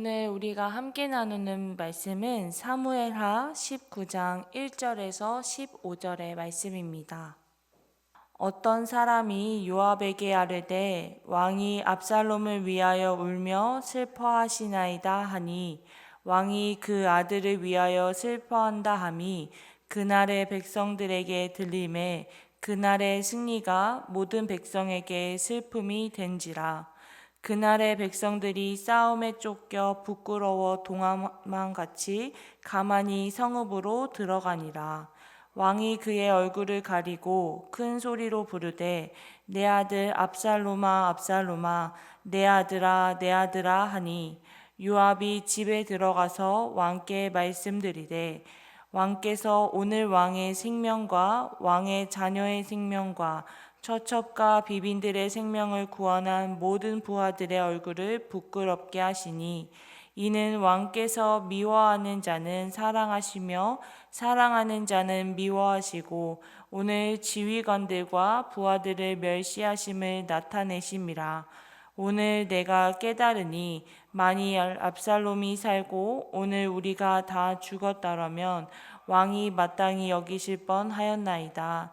오늘 우리가 함께 나누는 말씀은 사무엘하 19장 1절에서 15절의 말씀입니다. 어떤 사람이 요압에게 아뢰되 왕이 압살롬을 위하여 울며 슬퍼하시나이다 하니 왕이 그 아들을 위하여 슬퍼한다 함이 그날의 백성들에게 들림에 그날의 승리가 모든 백성에게 슬픔이 된지라 그날의 백성들이 싸움에 쫓겨 부끄러워 동화만 같이 가만히 성읍으로 들어가니라. 왕이 그의 얼굴을 가리고 큰 소리로 부르되 내 아들 압살롬아 압살롬아 내 아들아 내 아들아 하니 요압이 집에 들어가서 왕께 말씀드리되 왕께서 오늘 왕의 생명과 왕의 자녀의 생명과 처첩과 비빈들의 생명을 구원한 모든 부하들의 얼굴을 부끄럽게 하시니 이는 왕께서 미워하는 자는 사랑하시며 사랑하는 자는 미워하시고 오늘 지휘관들과 부하들을 멸시하심을 나타내심이라 오늘 내가 깨달으니 만일 압살롬이 살고 오늘 우리가 다 죽었다라면 왕이 마땅히 여기실 뻔하였나이다.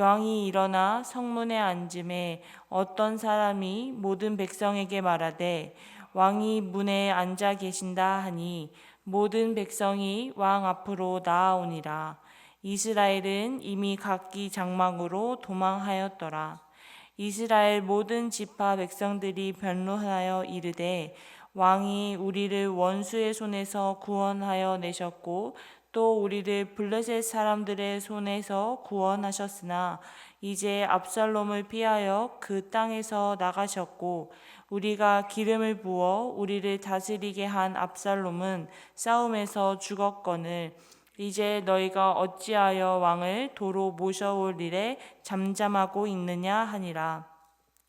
왕이 일어나 성문에 앉음에 어떤 사람이 모든 백성에게 말하되 왕이 문에 앉아 계신다 하니 모든 백성이 왕 앞으로 나아오니라. 이스라엘은 이미 각기 장막으로 도망하였더라. 이스라엘 모든 지파 백성들이 변론하여 이르되 왕이 우리를 원수의 손에서 구원하여 내셨고 또 우리를 블레셋 사람들의 손에서 구원하셨으나 이제 압살롬을 피하여 그 땅에서 나가셨고 우리가 기름을 부어 우리를 다스리게 한 압살롬은 싸움에서 죽었거늘 이제 너희가 어찌하여 왕을 도로 모셔올 일에 잠잠하고 있느냐 하니라.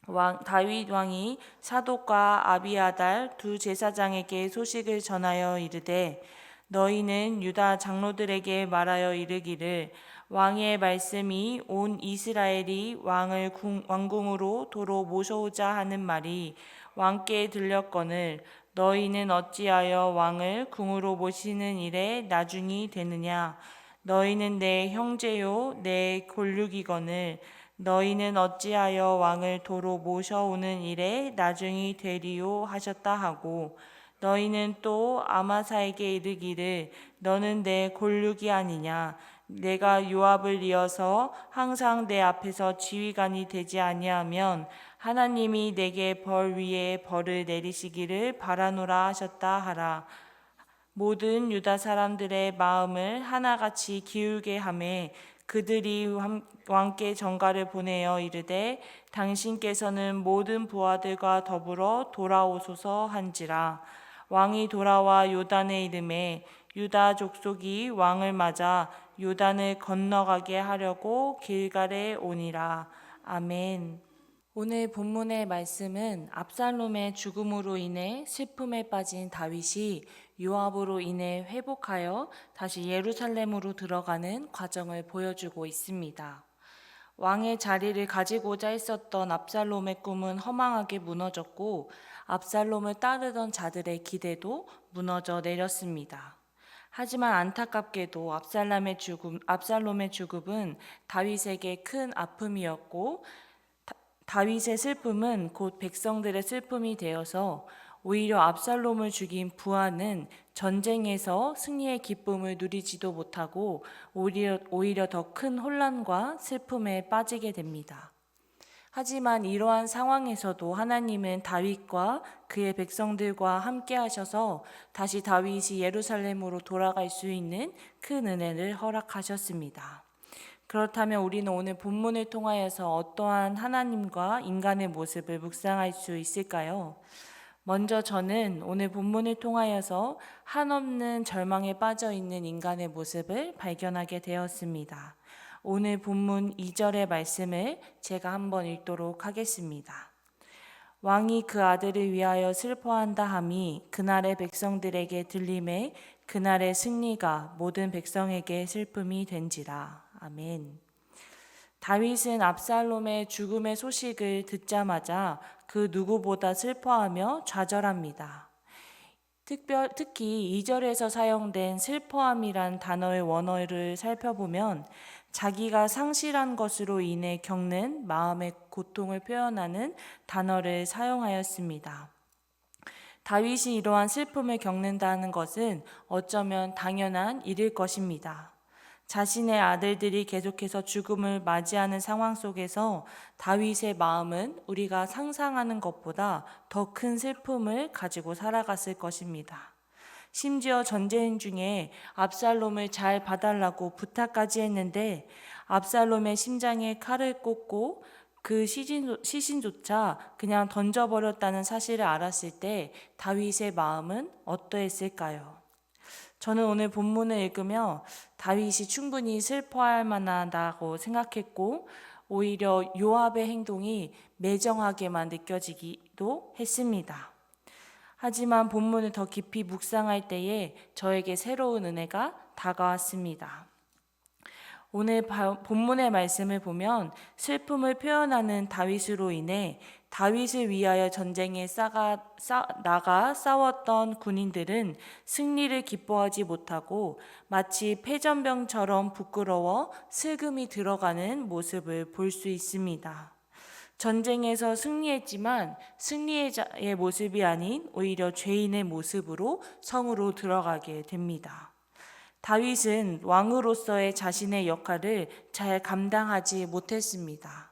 왕 다윗 왕이 사독과 아비아달 두 제사장에게 소식을 전하여 이르되 너희는 유다 장로들에게 말하여 이르기를 왕의 말씀이 온 이스라엘이 왕을 궁, 왕궁으로 도로 모셔오자 하는 말이 왕께 들렸거늘 너희는 어찌하여 왕을 궁으로 모시는 일에 나중이 되느냐? 너희는 내 형제요 내 골육이거늘 너희는 어찌하여 왕을 도로 모셔오는 일에 나중이 되리요 하셨다 하고 너희는 또 아마사에게 이르기를 너는 내 골육이 아니냐? 내가 요압을 이어서 항상 내 앞에서 지휘관이 되지 아니하면 하나님이 내게 벌 위에 벌을 내리시기를 바라노라 하셨다 하라. 모든 유다 사람들의 마음을 하나같이 기울게 하매 그들이 왕께 전가를 보내어 이르되 당신께서는 모든 부하들과 더불어 돌아오소서 한지라 왕이 돌아와 요단의 이름에 유다 족속이 왕을 맞아 요단을 건너가게 하려고 길갈에 오니라. 아멘. 오늘 본문의 말씀은 압살롬의 죽음으로 인해 슬픔에 빠진 다윗이 요압으로 인해 회복하여 다시 예루살렘으로 들어가는 과정을 보여주고 있습니다. 왕의 자리를 가지고자 했었던 압살롬의 꿈은 허망하게 무너졌고 압살롬을 따르던 자들의 기대도 무너져 내렸습니다. 하지만 안타깝게도 압살롬의 죽음, 압살롬의 죽음은 다윗에게 큰 아픔이었고 다윗의 슬픔은 곧 백성들의 슬픔이 되어서 오히려 압살롬을 죽인 부하는 전쟁에서 승리의 기쁨을 누리지도 못하고 오히려, 오히려 더 큰 혼란과 슬픔에 빠지게 됩니다. 하지만 이러한 상황에서도 하나님은 다윗과 그의 백성들과 함께 하셔서 다시 다윗이 예루살렘으로 돌아갈 수 있는 큰 은혜를 허락하셨습니다. 그렇다면 우리는 오늘 본문을 통하여서 어떠한 하나님과 인간의 모습을 묵상할 수 있을까요? 먼저 저는 오늘 본문을 통하여서 한없는 절망에 빠져 있는 인간의 모습을 발견하게 되었습니다. 오늘 본문 2절의 말씀을 제가 한번 읽도록 하겠습니다. 왕이 그 아들을 위하여 슬퍼한다 함이 그날의 백성들에게 들림에 그날의 승리가 모든 백성에게 슬픔이 된지라. 아멘. 다윗은 압살롬의 죽음의 소식을 듣자마자 그 누구보다 슬퍼하며 좌절합니다. 특별, 특히 2절에서 사용된 슬퍼함이란 단어의 원어를 살펴보면 자기가 상실한 것으로 인해 겪는 마음의 고통을 표현하는 단어를 사용하였습니다. 다윗이 이러한 슬픔을 겪는다는 것은 어쩌면 당연한 일일 것입니다. 자신의 아들들이 계속해서 죽음을 맞이하는 상황 속에서 다윗의 마음은 우리가 상상하는 것보다 더 큰 슬픔을 가지고 살아갔을 것입니다. 심지어 전쟁 중에 압살롬을 잘 봐달라고 부탁까지 했는데 압살롬의 심장에 칼을 꽂고 그 시신, 시신조차 그냥 던져버렸다는 사실을 알았을 때 다윗의 마음은 어떠했을까요? 저는 오늘 본문을 읽으며 다윗이 충분히 슬퍼할 만하다고 생각했고 오히려 요압의 행동이 매정하게만 느껴지기도 했습니다. 하지만 본문을 더 깊이 묵상할 때에 저에게 새로운 은혜가 다가왔습니다. 오늘 본문의 말씀을 보면 슬픔을 표현하는 다윗으로 인해 다윗을 위하여 전쟁에 싸가, 싸, 나가 싸웠던 군인들은 승리를 기뻐하지 못하고 마치 패전병처럼 부끄러워 슬금이 들어가는 모습을 볼 수 있습니다. 전쟁에서 승리했지만 승리의 모습이 아닌 오히려 죄인의 모습으로 성으로 들어가게 됩니다. 다윗은 왕으로서의 자신의 역할을 잘 감당하지 못했습니다.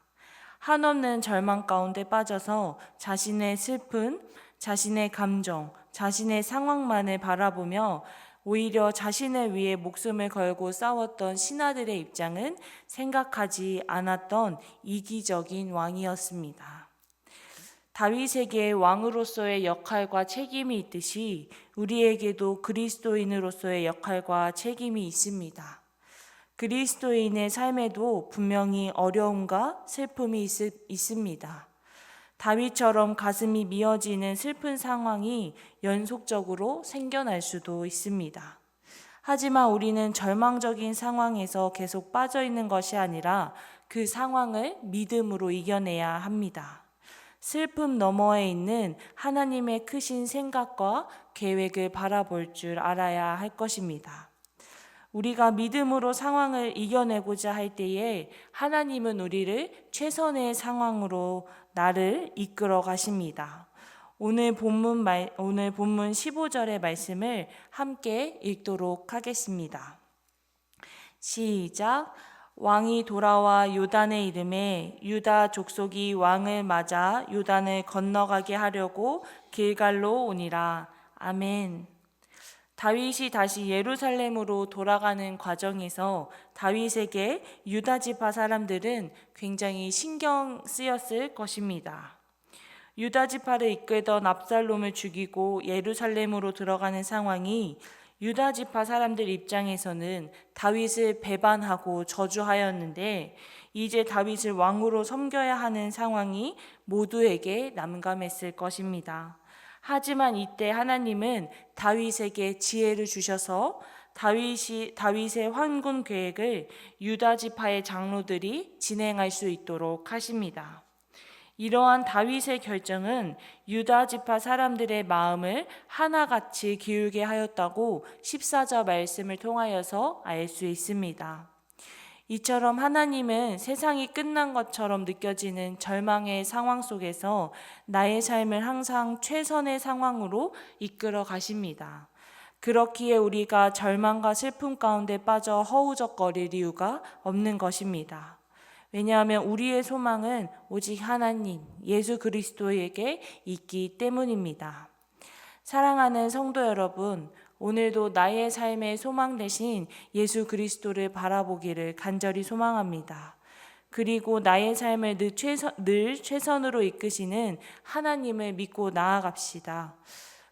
한없는 절망 가운데 빠져서 자신의 슬픈, 자신의 감정, 자신의 상황만을 바라보며 오히려 자신을 위해 목숨을 걸고 싸웠던 신하들의 입장은 생각하지 않았던 이기적인 왕이었습니다. 다윗에게 왕으로서의 역할과 책임이 있듯이 우리에게도 그리스도인으로서의 역할과 책임이 있습니다. 그리스도인의 삶에도 분명히 어려움과 슬픔이 있, 있습니다. 다윗처럼 가슴이 미어지는 슬픈 상황이 연속적으로 생겨날 수도 있습니다. 하지만 우리는 절망적인 상황에서 계속 빠져 있는 것이 아니라 그 상황을 믿음으로 이겨내야 합니다. 슬픔 너머에 있는 하나님의 크신 생각과 계획을 바라볼 줄 알아야 할 것입니다. 우리가 믿음으로 상황을 이겨내고자 할 때에 하나님은 우리를 최선의 상황으로 나를 이끌어 가십니다. 오늘 본문 말, 오늘 본문 15절의 말씀을 함께 읽도록 하겠습니다. 시작. 왕이 돌아와 요단의 이름에 유다 족속이 왕을 맞아 요단을 건너가게 하려고 길갈로 오니라. 아멘. 다윗이 다시 예루살렘으로 돌아가는 과정에서 다윗에게 유다 지파 사람들은 굉장히 신경 쓰였을 것입니다. 유다 지파를 이끌던 압살롬을 죽이고 예루살렘으로 들어가는 상황이 유다 지파 사람들 입장에서는 다윗을 배반하고 저주하였는데 이제 다윗을 왕으로 섬겨야 하는 상황이 모두에게 난감했을 것입니다. 하지만 이때 하나님은 다윗에게 지혜를 주셔서 다윗이 다윗의 환군 계획을 유다 지파의 장로들이 진행할 수 있도록 하십니다. 이러한 다윗의 결정은 유다 지파 사람들의 마음을 하나같이 기울게 하였다고 14절 말씀을 통하여서 알 수 있습니다. 이처럼 하나님은 세상이 끝난 것처럼 느껴지는 절망의 상황 속에서 나의 삶을 항상 최선의 상황으로 이끌어 가십니다. 그렇기에 우리가 절망과 슬픔 가운데 빠져 허우적거릴 이유가 없는 것입니다. 왜냐하면 우리의 소망은 오직 하나님, 예수 그리스도에게 있기 때문입니다. 사랑하는 성도 여러분, 오늘도 나의 삶의 소망 대신 예수 그리스도를 바라보기를 간절히 소망합니다. 그리고 나의 삶을 늘, 최선, 늘 최선으로 이끄시는 하나님을 믿고 나아갑시다.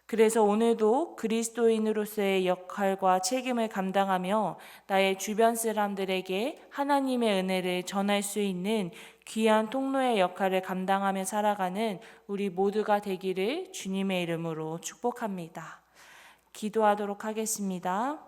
그래서 오늘도 그리스도인으로서의 역할과 책임을 감당하며 나의 주변 사람들에게 하나님의 은혜를 전할 수 있는 귀한 통로의 역할을 감당하며 살아가는 우리 모두가 되기를 주님의 이름으로 축복합니다. 기도하도록 하겠습니다.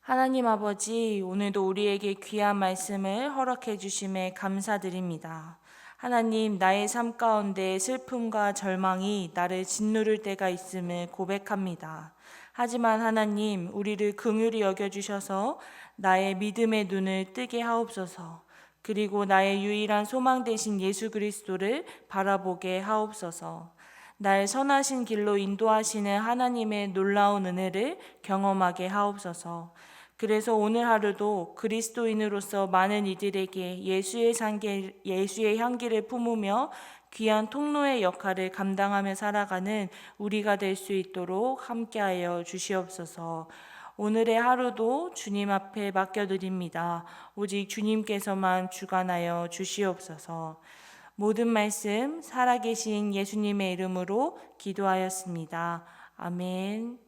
하나님 아버지, 오늘도 우리에게 귀한 말씀을 허락해 주심에 감사드립니다. 하나님, 나의 삶 가운데 슬픔과 절망이 나를 짓누를 때가 있음을 고백합니다. 하지만 하나님, 우리를 긍휼히 여겨 주셔서 나의 믿음의 눈을 뜨게 하옵소서. 그리고 나의 유일한 소망 되신 예수 그리스도를 바라보게 하옵소서. 날 선하신 길로 인도하시는 하나님의 놀라운 은혜를 경험하게 하옵소서. 그래서 오늘 하루도 그리스도인으로서 많은 이들에게 예수의 향기, 예수의 향기를 품으며 귀한 통로의 역할을 감당하며 살아가는 우리가 될 수 있도록 함께하여 주시옵소서. 오늘의 하루도 주님 앞에 맡겨드립니다. 오직 주님께서만 주관하여 주시옵소서. 모든 말씀 살아계신 예수님의 이름으로 기도하였습니다. 아멘.